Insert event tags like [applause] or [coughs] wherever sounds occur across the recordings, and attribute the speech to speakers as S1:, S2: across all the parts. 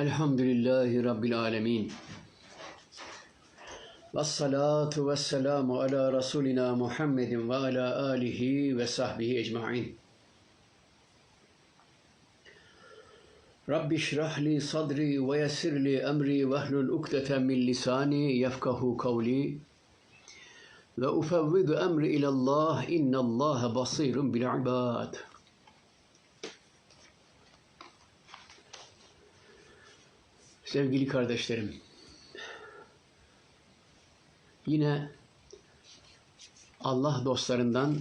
S1: Elhamdülillahi Rabbil alemin. Ve salatu ve selamu ala Resulina Muhammedin ve ala alihi ve sahbihi ecma'in. Rabbi şrahli sadri ve yessirli emri ve hlul ukdeten min lisani yefkahu kavli ve ufevvidu emri ilallah innallaha Sevgili kardeşlerim, yine Allah dostlarından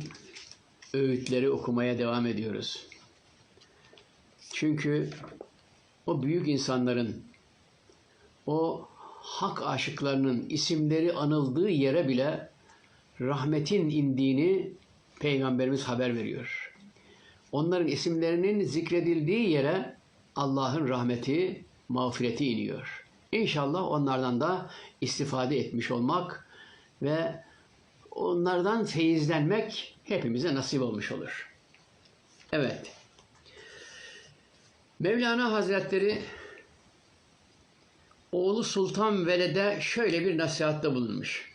S1: öğütleri okumaya devam ediyoruz. Çünkü o büyük insanların, o hak aşıklarının isimleri anıldığı yere bile rahmetin indiğini Peygamberimiz haber veriyor. Onların isimlerinin zikredildiği yere Allah'ın rahmeti, mağfireti iniyor. İnşallah onlardan da istifade etmiş olmak ve onlardan feyizlenmek hepimize nasip olmuş olur. Evet. Mevlana Hazretleri oğlu Sultan Veled'e şöyle bir nasihatte bulunmuş.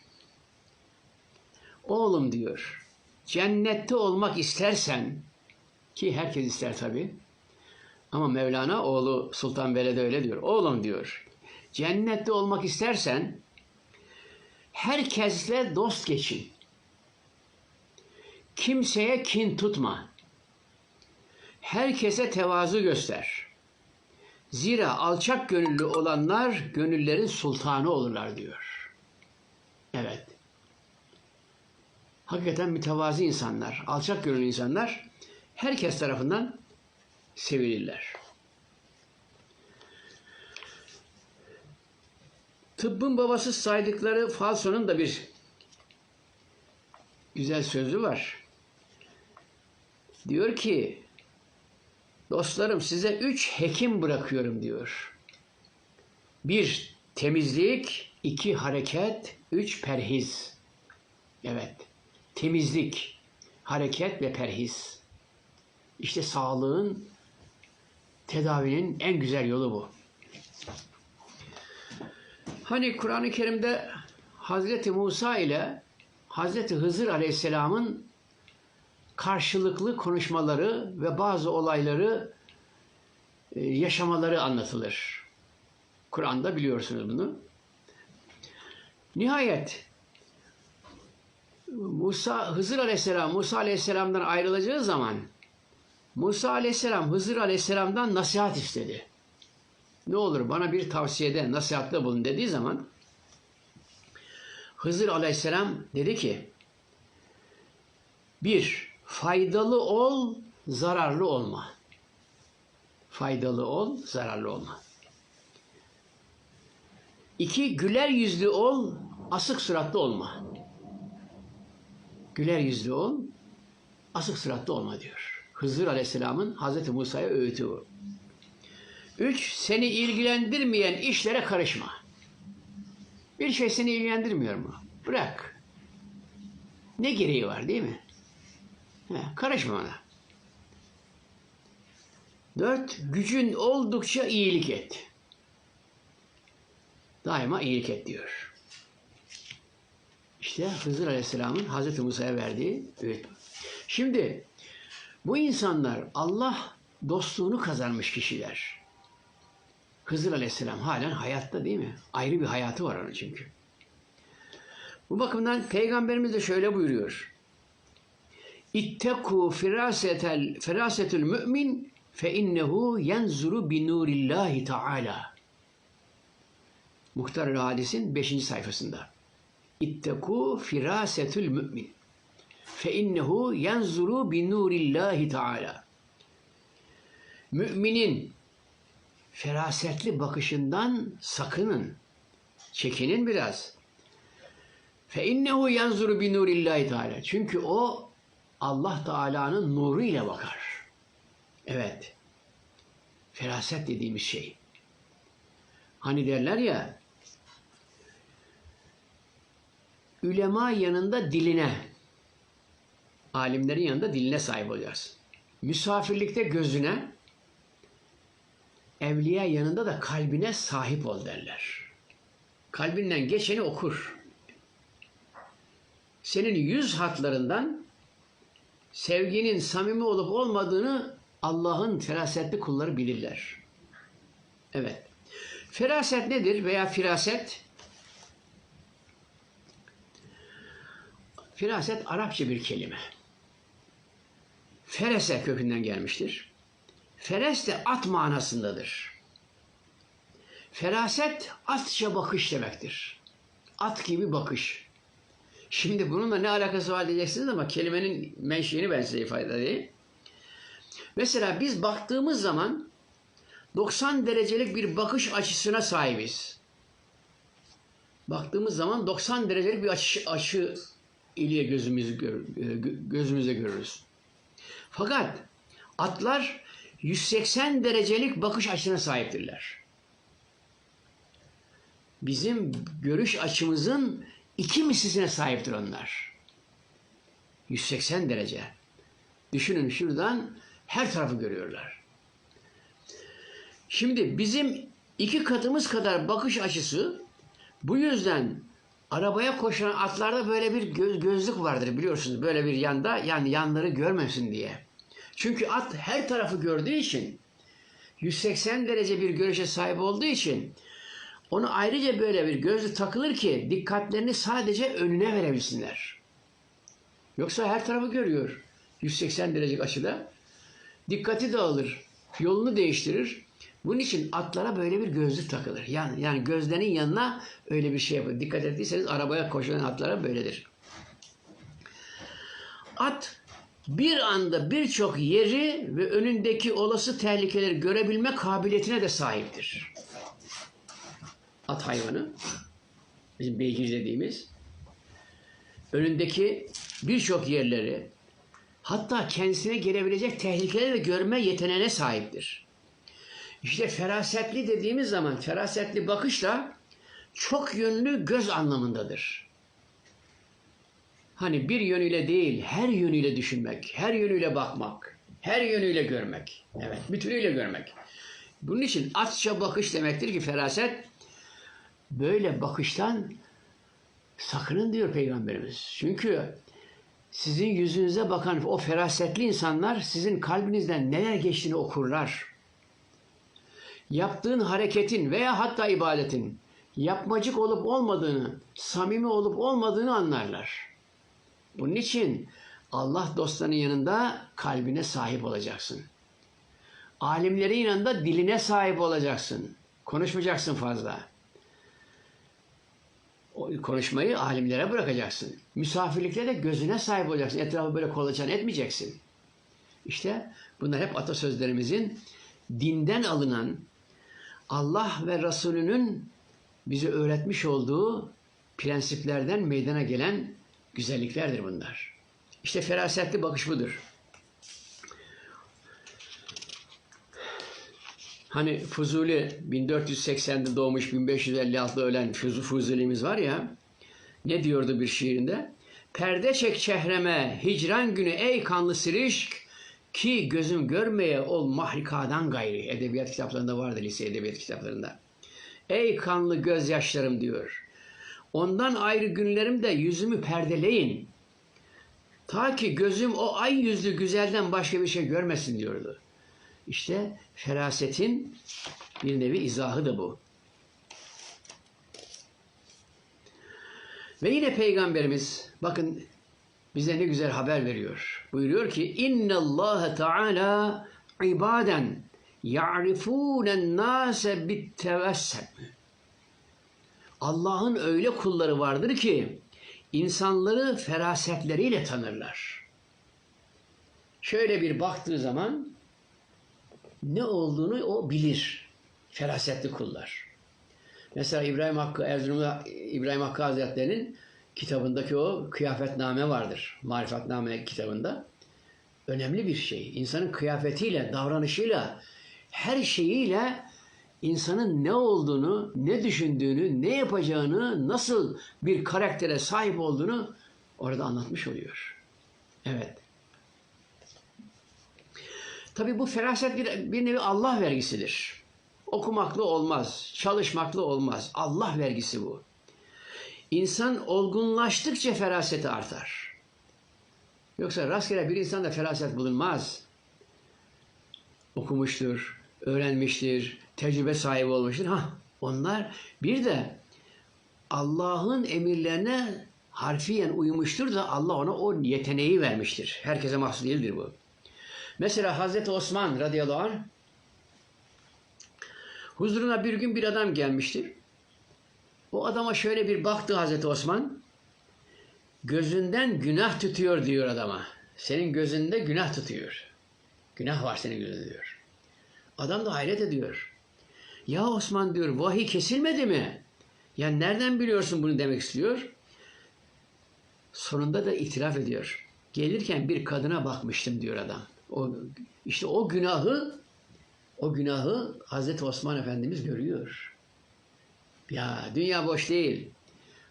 S1: Oğlum diyor, cennette olmak istersen, ki herkes ister tabi, ama Mevlana oğlu Sultan Veled'e öyle diyor. Oğlum diyor, cennette olmak istersen, herkesle dost geçin. Kimseye kin tutma. Herkese tevazu göster. Zira alçak gönüllü olanlar gönüllerin sultanı olurlar diyor. Evet. Hakikaten mütevazi insanlar, alçak gönüllü insanlar herkes tarafından sevilirler. Tıbbın babası saydıkları Falso'nun da bir güzel sözü var. Diyor ki dostlarım size üç hekim bırakıyorum diyor. Bir temizlik, iki hareket, üç perhiz. Evet, temizlik, hareket ve perhiz. İşte sağlığın, tedavinin en güzel yolu bu. Hani Kur'an-ı Kerim'de Hazreti Musa ile Hazreti Hızır Aleyhisselam'ın karşılıklı konuşmaları ve bazı olayları e, yaşamaları anlatılır. Kur'an'da biliyorsunuz bunu. Nihayet Musa Hızır Aleyhisselam Musa Aleyhisselam'dan ayrılacağı zaman Musa Aleyhisselam Hızır Aleyhisselam'dan nasihat istedi. Ne olur bana bir tavsiyede, nasihatte bulun dediği zaman Hızır Aleyhisselam dedi ki bir, faydalı ol, zararlı olma. Faydalı ol, zararlı olma. İki, güler yüzlü ol, asık suratlı olma. Güler yüzlü ol, asık suratlı olma diyor. Hızır Aleyhisselam'ın Hazreti Musa'ya öğütü bu. Üç, seni ilgilendirmeyen işlere karışma. Bir şey seni ilgilendirmiyor mu? Bırak. Ne gereği var değil mi? He, karışma ona. Dört, gücün oldukça iyilik et. Daima iyilik et diyor. İşte Hızır Aleyhisselam'ın Hazreti Musa'ya verdiği öğüt. Şimdi bu insanlar Allah dostluğunu kazanmış kişiler. Hızır Aleyhisselam halen hayatta değil mi? Ayrı bir hayatı var onun çünkü. Bu bakımdan Peygamberimiz de şöyle buyuruyor. İtteku firasetel firasetul mümin fe innehu yenzuru bi nurillahi taala. Muhtar Hadis'in 5. sayfasında. İtteku firasetül mümin fe innehu yenzuru bi nurillahi taala. Müminin ferasetli bakışından sakının. Çekinin biraz. Fe innehu yanzuru bi nurillahi teala. Çünkü o Allah Teala'nın nuru ile bakar. Evet. Feraset dediğimiz şey. Hani derler ya ülema yanında diline alimlerin yanında diline sahip olacaksın. Misafirlikte gözüne evliya yanında da kalbine sahip ol derler. Kalbinden geçeni okur. Senin yüz hatlarından sevginin samimi olup olmadığını Allah'ın ferasetli kulları bilirler. Evet. Feraset nedir veya firaset? Firaset Arapça bir kelime. Ferese kökünden gelmiştir. Feres de at manasındadır. Feraset atça bakış demektir. At gibi bakış. Şimdi bununla ne alakası var diyeceksiniz ama kelimenin menşeini ben size ifade edeyim. Mesela biz baktığımız zaman 90 derecelik bir bakış açısına sahibiz. Baktığımız zaman 90 derecelik bir açı, açı ile gözümüzü gör, gözümüzde görürüz. Fakat atlar 180 derecelik bakış açısına sahiptirler. Bizim görüş açımızın iki mislisine sahiptir onlar. 180 derece. Düşünün şuradan her tarafı görüyorlar. Şimdi bizim iki katımız kadar bakış açısı bu yüzden arabaya koşan atlarda böyle bir göz, gözlük vardır biliyorsunuz. Böyle bir yanda yani yanları görmesin diye. Çünkü at her tarafı gördüğü için 180 derece bir görüşe sahip olduğu için onu ayrıca böyle bir gözlü takılır ki dikkatlerini sadece önüne verebilsinler. Yoksa her tarafı görüyor 180 derece açıda. Dikkati dağılır, yolunu değiştirir. Bunun için atlara böyle bir gözlük takılır. Yani, yani gözlerinin yanına öyle bir şey yapın. Dikkat ettiyseniz arabaya koşan atlara böyledir. At bir anda birçok yeri ve önündeki olası tehlikeleri görebilme kabiliyetine de sahiptir. At hayvanı, bizim beygir dediğimiz, önündeki birçok yerleri, hatta kendisine gelebilecek tehlikeleri de görme yeteneğine sahiptir. İşte ferasetli dediğimiz zaman ferasetli bakışla çok yönlü göz anlamındadır. Hani bir yönüyle değil, her yönüyle düşünmek, her yönüyle bakmak, her yönüyle görmek. Evet, bütünüyle görmek. Bunun için atça bakış demektir ki feraset böyle bakıştan sakının diyor Peygamberimiz. Çünkü sizin yüzünüze bakan o ferasetli insanlar sizin kalbinizden neler geçtiğini okurlar. Yaptığın hareketin veya hatta ibadetin yapmacık olup olmadığını, samimi olup olmadığını anlarlar. Bunun için Allah dostlarının yanında kalbine sahip olacaksın. Alimlerin yanında diline sahip olacaksın. Konuşmayacaksın fazla. O konuşmayı alimlere bırakacaksın. Misafirlikte de gözüne sahip olacaksın. Etrafı böyle kolaçan etmeyeceksin. İşte bunlar hep atasözlerimizin dinden alınan Allah ve Resulünün bize öğretmiş olduğu prensiplerden meydana gelen güzelliklerdir bunlar. İşte ferasetli bakış budur. Hani Fuzuli 1480'de doğmuş 1556'da ölen Fuz- Fuzuli'miz var ya ne diyordu bir şiirinde? Perde çek çehreme hicran günü ey kanlı sirişk ki gözüm görmeye ol mahrikadan gayri. Edebiyat kitaplarında vardı lise edebiyat kitaplarında. Ey kanlı gözyaşlarım diyor. Ondan ayrı günlerimde yüzümü perdeleyin. Ta ki gözüm o ay yüzlü güzelden başka bir şey görmesin diyordu. İşte ferasetin bir nevi izahı da bu. Ve yine Peygamberimiz bakın bize ne güzel haber veriyor. Buyuruyor ki İnna Allah Teala ibaden ya'rifunen nase bittevessem. Allah'ın öyle kulları vardır ki insanları ferasetleriyle tanırlar. Şöyle bir baktığı zaman ne olduğunu o bilir. Ferasetli kullar. Mesela İbrahim Hakkı Erzurum'da İbrahim Hakkı Hazretleri'nin kitabındaki o kıyafetname vardır. Marifetname kitabında. Önemli bir şey. İnsanın kıyafetiyle, davranışıyla, her şeyiyle insanın ne olduğunu, ne düşündüğünü, ne yapacağını, nasıl bir karaktere sahip olduğunu orada anlatmış oluyor. Evet. Tabi bu feraset bir, bir nevi Allah vergisidir. Okumakla olmaz, çalışmakla olmaz. Allah vergisi bu. İnsan olgunlaştıkça feraseti artar. Yoksa rastgele bir insanda feraset bulunmaz. Okumuştur, öğrenmiştir, tecrübe sahibi olmuştur. Ha, onlar bir de Allah'ın emirlerine harfiyen uymuştur da Allah ona o yeteneği vermiştir. Herkese mahsus değildir bu. Mesela Hazreti Osman radıyallahu anh huzuruna bir gün bir adam gelmiştir. O adama şöyle bir baktı Hazreti Osman. Gözünden günah tutuyor diyor adama. Senin gözünde günah tutuyor. Günah var senin gözünde diyor. Adam da hayret ediyor. Ya Osman diyor vahiy kesilmedi mi? Ya nereden biliyorsun bunu demek istiyor. Sonunda da itiraf ediyor. Gelirken bir kadına bakmıştım diyor adam. O, işte o günahı o günahı Hazreti Osman Efendimiz görüyor. Ya dünya boş değil.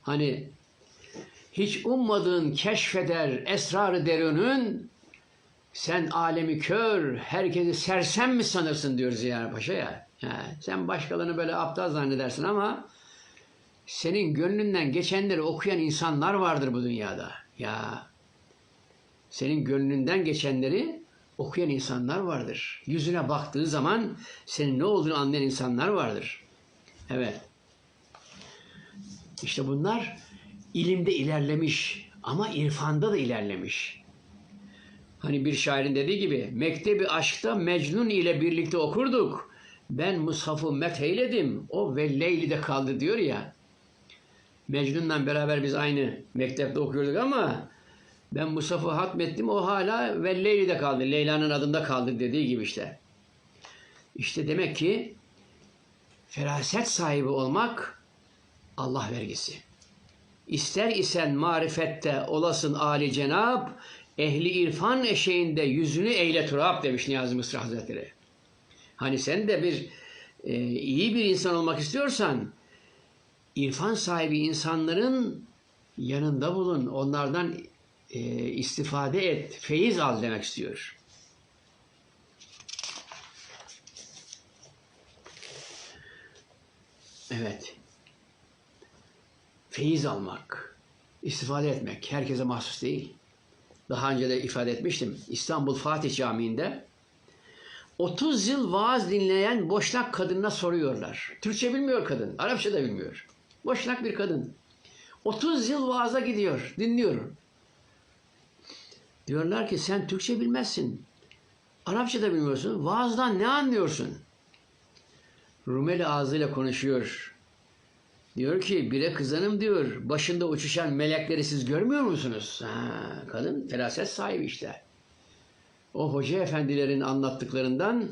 S1: Hani hiç ummadığın keşfeder esrarı derunun sen alemi kör, herkesi sersem mi sanırsın diyor Ziya Paşa ya. Ha, sen başkalarını böyle aptal zannedersin ama senin gönlünden geçenleri okuyan insanlar vardır bu dünyada. Ya senin gönlünden geçenleri okuyan insanlar vardır. Yüzüne baktığı zaman senin ne olduğunu anlayan insanlar vardır. Evet. İşte bunlar ilimde ilerlemiş ama irfanda da ilerlemiş. Hani bir şairin dediği gibi mektebi aşkta Mecnun ile birlikte okurduk. Ben Mushaf'ı metheyledim. O ve Leyli'de kaldı diyor ya. Mecnun'la beraber biz aynı mektepte okuyorduk ama ben Mushaf'ı hatmettim. O hala ve Leyli'de kaldı. Leyla'nın adında kaldı dediği gibi işte. İşte demek ki feraset sahibi olmak Allah vergisi. İster isen marifette olasın âli cenab, ehli irfan eşeğinde yüzünü eyle turab demiş Niyazi Mısır Hazretleri. Hani sen de bir e, iyi bir insan olmak istiyorsan irfan sahibi insanların yanında bulun. Onlardan e, istifade et, feyiz al demek istiyor. Evet. Feyiz almak, istifade etmek herkese mahsus değil. Daha önce de ifade etmiştim. İstanbul Fatih Camii'nde 30 yıl vaaz dinleyen boşnak kadınına soruyorlar. Türkçe bilmiyor kadın, Arapça da bilmiyor. Boşnak bir kadın. 30 yıl vaaza gidiyor, dinliyor. Diyorlar ki sen Türkçe bilmezsin. Arapça da bilmiyorsun. Vaazdan ne anlıyorsun? Rumeli ağzıyla konuşuyor. Diyor ki bire kızanım diyor. Başında uçuşan melekleri siz görmüyor musunuz? Ha, kadın feraset sahibi işte. O hoca efendilerin anlattıklarından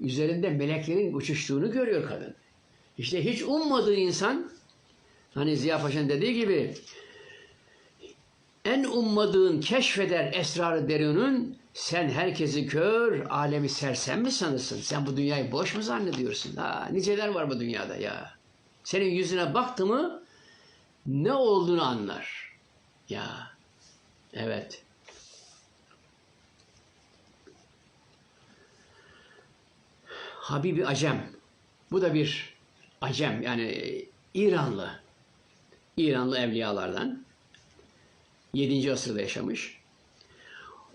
S1: üzerinde meleklerin uçuştuğunu görüyor kadın. İşte hiç ummadığı insan hani Ziya Paşa'nın dediği gibi en ummadığın keşfeder esrarı derunun sen herkesi kör, alemi sersem mi sanırsın? Sen bu dünyayı boş mu zannediyorsun? Ha, niceler var bu dünyada ya. Senin yüzüne baktı mı ne olduğunu anlar. Ya evet. Habibi Acem. Bu da bir Acem yani İranlı. İranlı evliyalardan. 7. asırda yaşamış.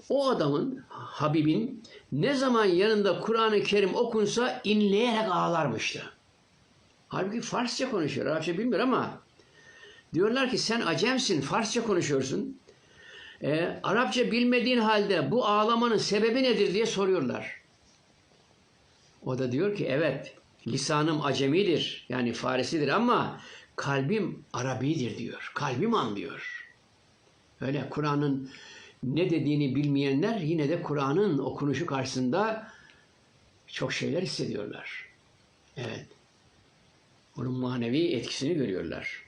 S1: O adamın, Habib'in ne zaman yanında Kur'an-ı Kerim okunsa inleyerek ağlarmıştı. Halbuki Farsça konuşuyor, Arapça bilmiyor ama diyorlar ki sen acemsin, Farsça konuşuyorsun. E, Arapça bilmediğin halde bu ağlamanın sebebi nedir diye soruyorlar. O da diyor ki evet lisanım acemidir yani Farisidir ama kalbim Arabidir diyor. Kalbim anlıyor. Öyle Kur'an'ın ne dediğini bilmeyenler yine de Kur'an'ın okunuşu karşısında çok şeyler hissediyorlar. Evet. Onun manevi etkisini görüyorlar.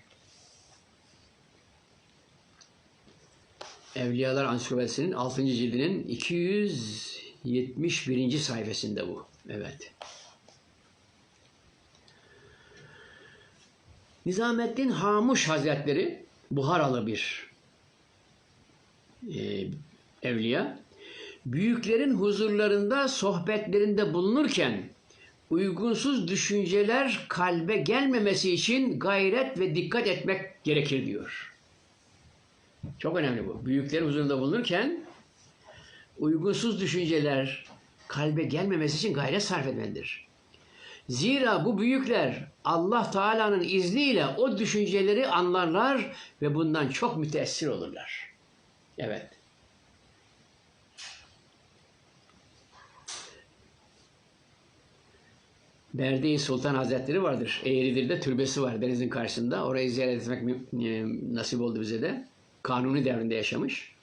S1: Evliyalar Ansiklopedisi'nin 6. cildinin 271. sayfasında bu. Evet. Nizamettin Hamuş Hazretleri Buharalı bir e, evliya. Büyüklerin huzurlarında sohbetlerinde bulunurken uygunsuz düşünceler kalbe gelmemesi için gayret ve dikkat etmek gerekir diyor. Çok önemli bu. Büyüklerin huzurunda bulunurken uygunsuz düşünceler kalbe gelmemesi için gayret sarf etmelidir. Zira bu büyükler Allah Teala'nın izniyle o düşünceleri anlarlar ve bundan çok müteessir olurlar. Evet. Berdi Sultan Hazretleri vardır. Eğridir'de türbesi var denizin karşısında. Orayı ziyaret etmek e, nasip oldu bize de. Kanuni devrinde yaşamış.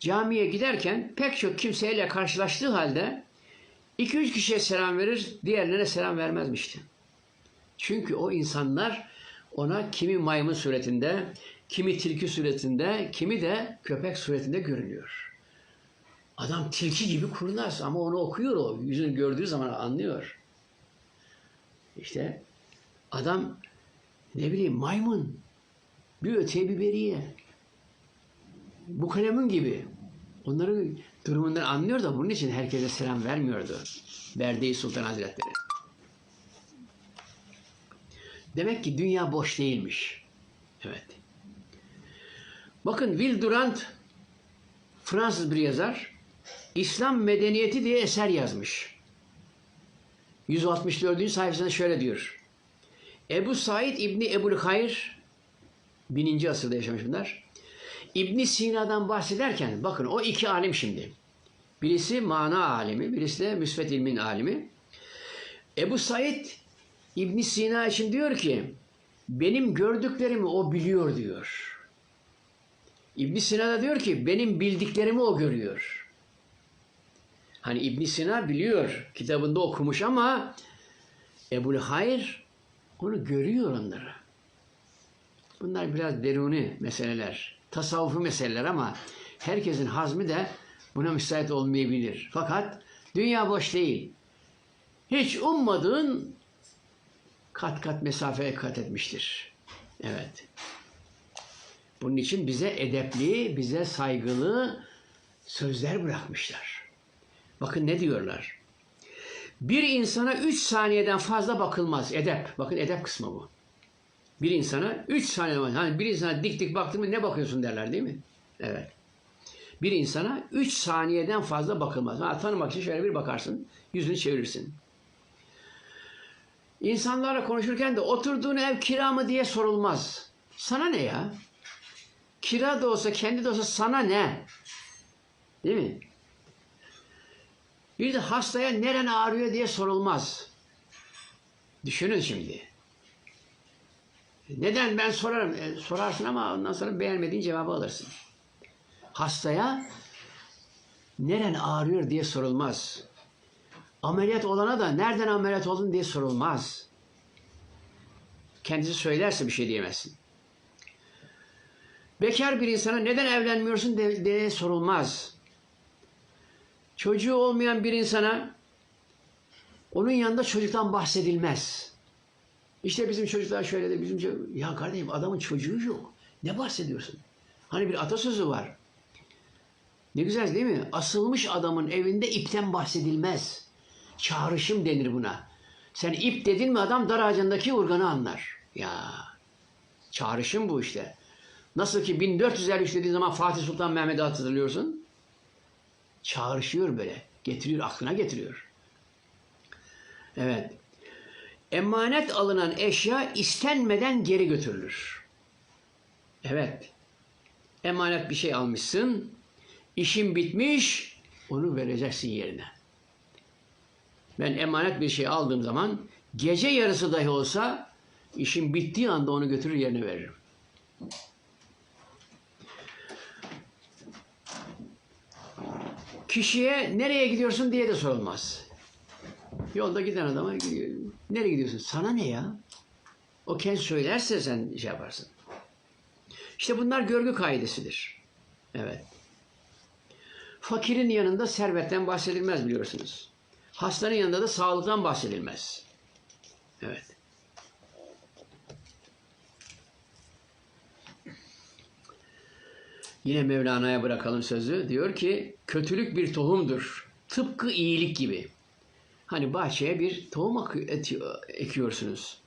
S1: Camiye giderken pek çok kimseyle karşılaştığı halde 2-3 kişiye selam verir, diğerlerine selam vermezmişti. Çünkü o insanlar ona kimi maymun suretinde, kimi tilki suretinde, kimi de köpek suretinde görünüyor. Adam tilki gibi kurnaz ama onu okuyor o. Yüzünü gördüğü zaman anlıyor. İşte adam ne bileyim maymun, bir öteye bir beriye. Bu kalemin gibi. Onların durumundan anlıyor da bunun için herkese selam vermiyordu. Berdeyi Sultan Hazretleri. Demek ki dünya boş değilmiş. Evet. Bakın Will Durant Fransız bir yazar İslam Medeniyeti diye eser yazmış. 164. sayfasında şöyle diyor. Ebu Said İbni Ebul Hayr 1000. asırda yaşamış bunlar. İbn Sina'dan bahsederken bakın o iki alim şimdi. Birisi mana alimi, birisi de müsbet ilmin alimi. Ebu Said İbn Sina için diyor ki benim gördüklerimi o biliyor diyor. İbn Sina da diyor ki benim bildiklerimi o görüyor. Hani İbn Sina biliyor, kitabında okumuş ama Ebul Hayr onu görüyor onları. Bunlar biraz deruni meseleler, tasavvufi meseleler ama herkesin hazmi de buna müsait olmayabilir. Fakat dünya boş değil. Hiç ummadığın kat kat mesafeye kat etmiştir. Evet. Bunun için bize edepli, bize saygılı sözler bırakmışlar. Bakın ne diyorlar. Bir insana üç saniyeden fazla bakılmaz. Edep. Bakın edep kısmı bu. Bir insana üç saniye hani bir insana dik dik baktın mı ne bakıyorsun derler değil mi? Evet. Bir insana üç saniyeden fazla bakılmaz. Ha, tanımak için şöyle bir bakarsın. Yüzünü çevirirsin. İnsanlarla konuşurken de oturduğun ev kira mı diye sorulmaz. Sana ne ya? Kira da olsa kendi de olsa sana ne? Değil mi? Bir de hastaya neren ağrıyor diye sorulmaz. Düşünün şimdi. Neden ben sorarım? E, sorarsın ama ondan sonra beğenmediğin cevabı alırsın. Hastaya neren ağrıyor diye sorulmaz. Ameliyat olana da nereden ameliyat oldun diye sorulmaz. Kendisi söylerse bir şey diyemezsin. Bekar bir insana neden evlenmiyorsun diye, sorulmaz. Çocuğu olmayan bir insana onun yanında çocuktan bahsedilmez. İşte bizim çocuklar şöyle de bizim ya kardeşim adamın çocuğu yok. Ne bahsediyorsun? Hani bir atasözü var. Ne güzel değil mi? Asılmış adamın evinde ipten bahsedilmez. Çağrışım denir buna. Sen ip dedin mi adam dar ağacındaki urganı anlar. Ya çağrışım bu işte. Nasıl ki 1453 dediğin zaman Fatih Sultan Mehmet'i hatırlıyorsun. Çağrışıyor böyle. Getiriyor, aklına getiriyor. Evet. Emanet alınan eşya istenmeden geri götürülür. Evet. Emanet bir şey almışsın. işin bitmiş. Onu vereceksin yerine. Ben emanet bir şey aldığım zaman gece yarısı dahi olsa işin bittiği anda onu götürür yerine veririm. Kişiye nereye gidiyorsun diye de sorulmaz. Yolda giden adama nereye gidiyorsun? Sana ne ya? O kendi söylerse sen şey yaparsın. İşte bunlar görgü kaidesidir. Evet. Fakirin yanında servetten bahsedilmez biliyorsunuz. Hastanın yanında da sağlıktan bahsedilmez. Evet. Yine Mevlana'ya bırakalım sözü. Diyor ki, kötülük bir tohumdur. Tıpkı iyilik gibi. Hani bahçeye bir tohum ekiyorsunuz.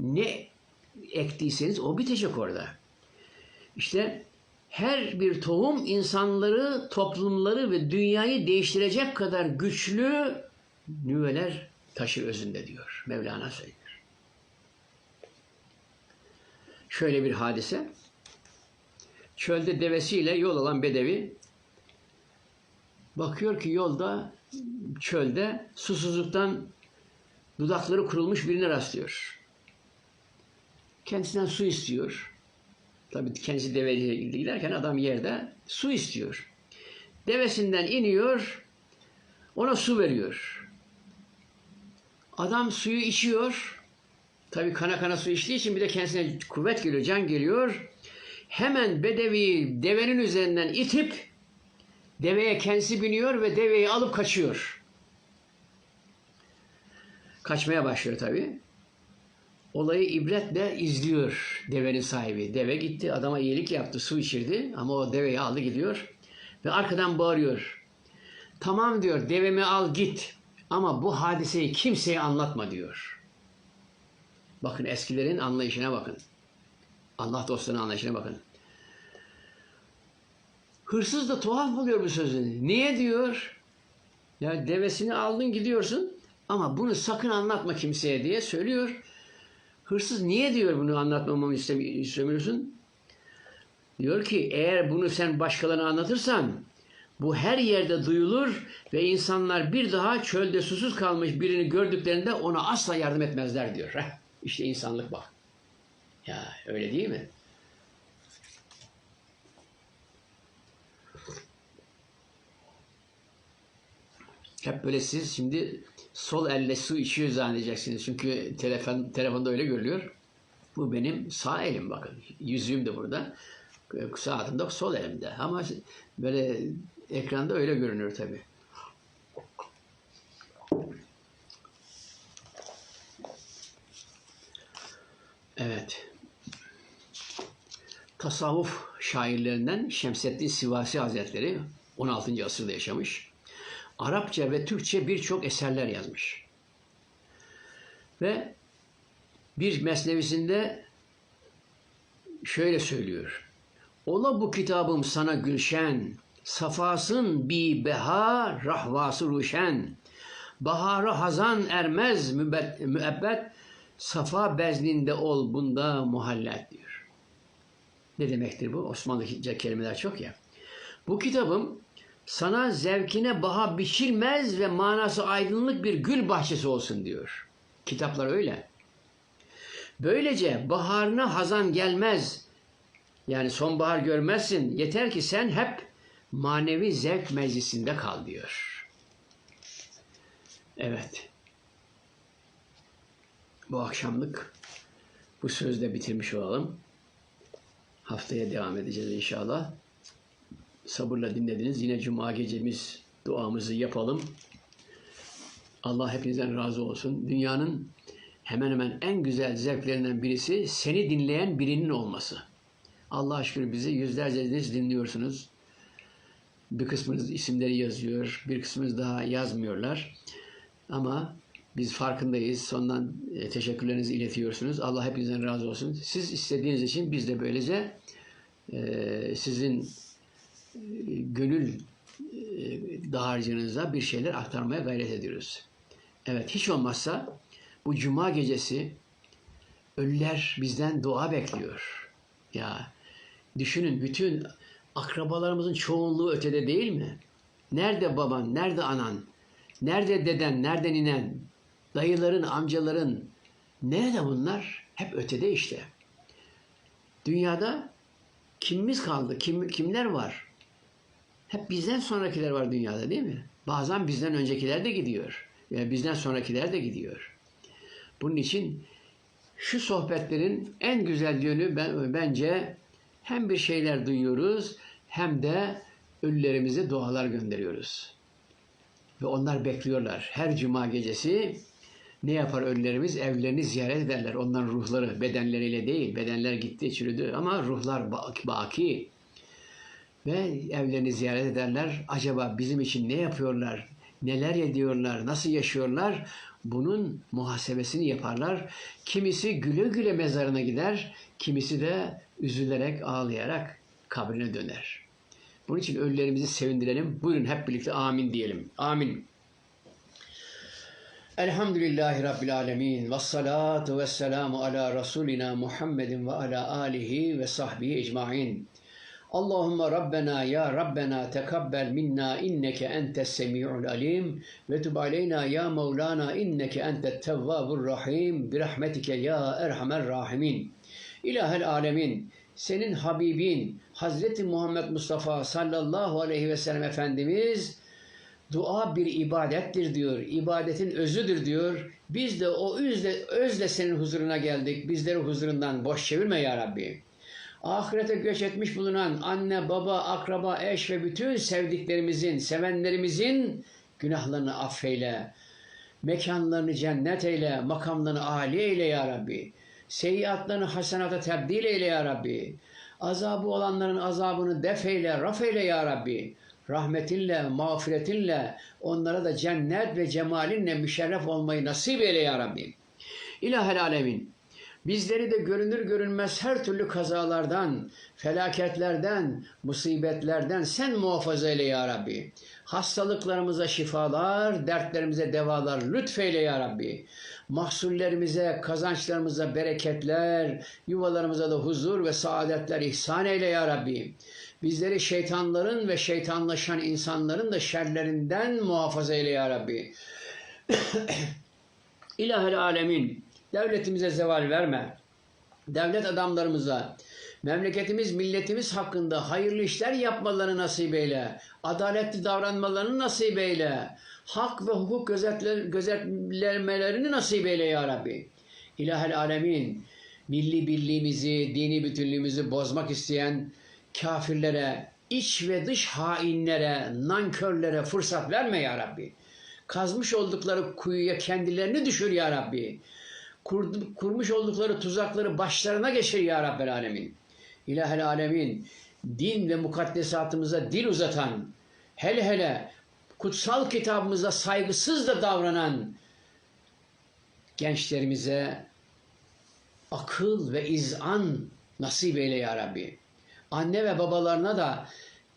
S1: Ne ektiyseniz o bitecek orada. İşte her bir tohum insanları, toplumları ve dünyayı değiştirecek kadar güçlü nüveler taşır özünde diyor. Mevlana söylüyor. Şöyle bir hadise. Çölde devesiyle yol alan bedevi bakıyor ki yolda çölde susuzluktan dudakları kurulmuş birine rastlıyor. Kendisinden su istiyor. Tabii kendisi deveyle giderken adam yerde su istiyor. Devesinden iniyor, ona su veriyor. Adam suyu içiyor. Tabii kana kana su içtiği için bir de kendisine kuvvet geliyor, can geliyor. Hemen bedevi devenin üzerinden itip deveye kendisi biniyor ve deveyi alıp kaçıyor. Kaçmaya başlıyor tabii. Olayı ibretle izliyor devenin sahibi. Deve gitti, adama iyilik yaptı, su içirdi ama o deveyi aldı gidiyor. Ve arkadan bağırıyor. Tamam diyor, devemi al git ama bu hadiseyi kimseye anlatma diyor. Bakın eskilerin anlayışına bakın. Allah dostlarının anlayışına bakın. Hırsız da tuhaf buluyor bu sözünü. Niye diyor? Ya devesini aldın gidiyorsun ama bunu sakın anlatma kimseye diye söylüyor. Hırsız niye diyor bunu anlatmamamı istemi- istemiyorsun? Diyor ki eğer bunu sen başkalarına anlatırsan bu her yerde duyulur ve insanlar bir daha çölde susuz kalmış birini gördüklerinde ona asla yardım etmezler diyor. İşte insanlık bak. Ya öyle değil mi? Hep böyle siz şimdi sol elle su içiyor zannedeceksiniz. Çünkü telefon, telefonda öyle görülüyor. Bu benim sağ elim bakın. Yüzüğüm de burada. Saatim de sol elimde. Ama böyle ekranda öyle görünüyor tabii. Evet. Tasavvuf şairlerinden Şemseddin Sivasi Hazretleri 16. asırda yaşamış. Arapça ve Türkçe birçok eserler yazmış. Ve bir mesnevisinde şöyle söylüyor. Ola bu kitabım sana gülşen, safasın bi beha rahvası ruşen. Baharı hazan ermez mübet, müebbet, safa bezninde ol bunda muhallet diyor. Ne demektir bu? Osmanlıca kelimeler çok ya. Bu kitabım sana zevkine baha biçilmez ve manası aydınlık bir gül bahçesi olsun diyor. Kitaplar öyle. Böylece baharına hazan gelmez. Yani sonbahar görmezsin. Yeter ki sen hep manevi zevk meclisinde kal diyor. Evet. Bu akşamlık bu sözle bitirmiş olalım. Haftaya devam edeceğiz inşallah sabırla dinlediniz. Yine cuma gecemiz duamızı yapalım. Allah hepinizden razı olsun. Dünyanın hemen hemen en güzel zevklerinden birisi seni dinleyen birinin olması. Allah şükür bizi yüzlerce dinliyorsunuz. Bir kısmınız isimleri yazıyor, bir kısmınız daha yazmıyorlar. Ama biz farkındayız. Sondan e, teşekkürlerinizi iletiyorsunuz. Allah hepinizden razı olsun. Siz istediğiniz için biz de böylece e, sizin gönül e, dağarcığınıza bir şeyler aktarmaya gayret ediyoruz. Evet hiç olmazsa bu cuma gecesi ölüler bizden dua bekliyor. Ya düşünün bütün akrabalarımızın çoğunluğu ötede değil mi? Nerede baban, nerede anan, nerede deden, nerede ninen, dayıların, amcaların, nerede bunlar? Hep ötede işte. Dünyada kimimiz kaldı, kim, kimler var? Hep bizden sonrakiler var dünyada değil mi? Bazen bizden öncekiler de gidiyor. Yani bizden sonrakiler de gidiyor. Bunun için şu sohbetlerin en güzel yönü ben, bence hem bir şeyler duyuyoruz hem de ölülerimize dualar gönderiyoruz. Ve onlar bekliyorlar. Her cuma gecesi ne yapar ölülerimiz? Evlerini ziyaret ederler. Onların ruhları bedenleriyle değil. Bedenler gitti, çürüdü ama ruhlar baki. Ve evlerini ziyaret ederler. Acaba bizim için ne yapıyorlar? neler ediyorlar, nasıl yaşıyorlar bunun muhasebesini yaparlar. Kimisi güle güle mezarına gider, kimisi de üzülerek, ağlayarak kabrine döner. Bunun için ölülerimizi sevindirelim. Buyurun hep birlikte amin diyelim. Amin. Elhamdülillahi Rabbil Alemin. Ve salatu ve selamu ala Resulina Muhammedin ve ala alihi ve sahbihi ecmain. Allahümme Rabbena ya Rabbena tekabbel minna inneke entes semi'ul alim ve tub aleyna ya Mevlana inneke entet tevvabur rahim bi rahmetike ya erhamer rahimin. İlahel alemin senin Habibin Hazreti Muhammed Mustafa sallallahu aleyhi ve sellem Efendimiz Dua bir ibadettir diyor. İbadetin özüdür diyor. Biz de o özle, özle senin huzuruna geldik. Bizleri huzurundan boş çevirme ya Rabbi. Ahirete göç etmiş bulunan anne, baba, akraba, eş ve bütün sevdiklerimizin, sevenlerimizin günahlarını affeyle. Mekanlarını cennet eyle, makamlarını âli eyle ya Rabbi. Seyyiatlarını hasenata tebdil eyle ya Rabbi. Azabı olanların azabını def eyle, raf eyle ya Rabbi rahmetinle, mağfiretinle onlara da cennet ve cemalinle müşerref olmayı nasip eyle ya Rabbi. İlahel alemin. Bizleri de görünür görünmez her türlü kazalardan, felaketlerden, musibetlerden sen muhafaza eyle ya Rabbi. Hastalıklarımıza şifalar, dertlerimize devalar lütfeyle ya Rabbi. Mahsullerimize, kazançlarımıza bereketler, yuvalarımıza da huzur ve saadetler ihsan eyle ya Rabbi. Bizleri şeytanların ve şeytanlaşan insanların da şerlerinden muhafaza eyle ya Rabbi. [coughs] İlahel alemin, devletimize zeval verme. Devlet adamlarımıza, memleketimiz, milletimiz hakkında hayırlı işler yapmalarını nasip eyle. Adaletli davranmalarını nasip eyle. Hak ve hukuk gözetler, gözetlemelerini nasip eyle ya Rabbi. İlahel alemin, milli birliğimizi, dini bütünlüğümüzü bozmak isteyen kafirlere, iç ve dış hainlere, nankörlere fırsat verme ya Rabbi. Kazmış oldukları kuyuya kendilerini düşür ya Rabbi. Kur, kurmuş oldukları tuzakları başlarına geçir ya Rabbel Alemin. İlahel Alemin, din ve mukaddesatımıza dil uzatan, hele hele kutsal kitabımıza saygısız da davranan gençlerimize akıl ve izan nasip eyle ya Rabbi anne ve babalarına da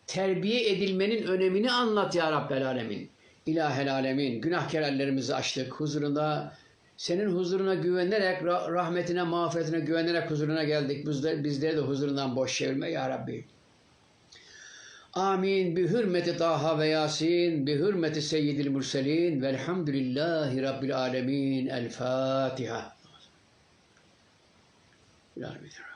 S1: terbiye edilmenin önemini anlat ya Rabbel Alemin. İlahel Alemin. Günahkar ellerimizi açtık. Huzurunda senin huzuruna güvenerek, rahmetine, mağfiretine güvenerek huzuruna geldik. Bizleri, bizleri de huzurundan boş çevirme ya Rabbi. Amin. Bi hürmeti Taha ve Yasin, bi hürmeti Seyyidil Murselin, velhamdülillahi Rabbil Alemin. El Fatiha. Bismillahirrahmanirrahim.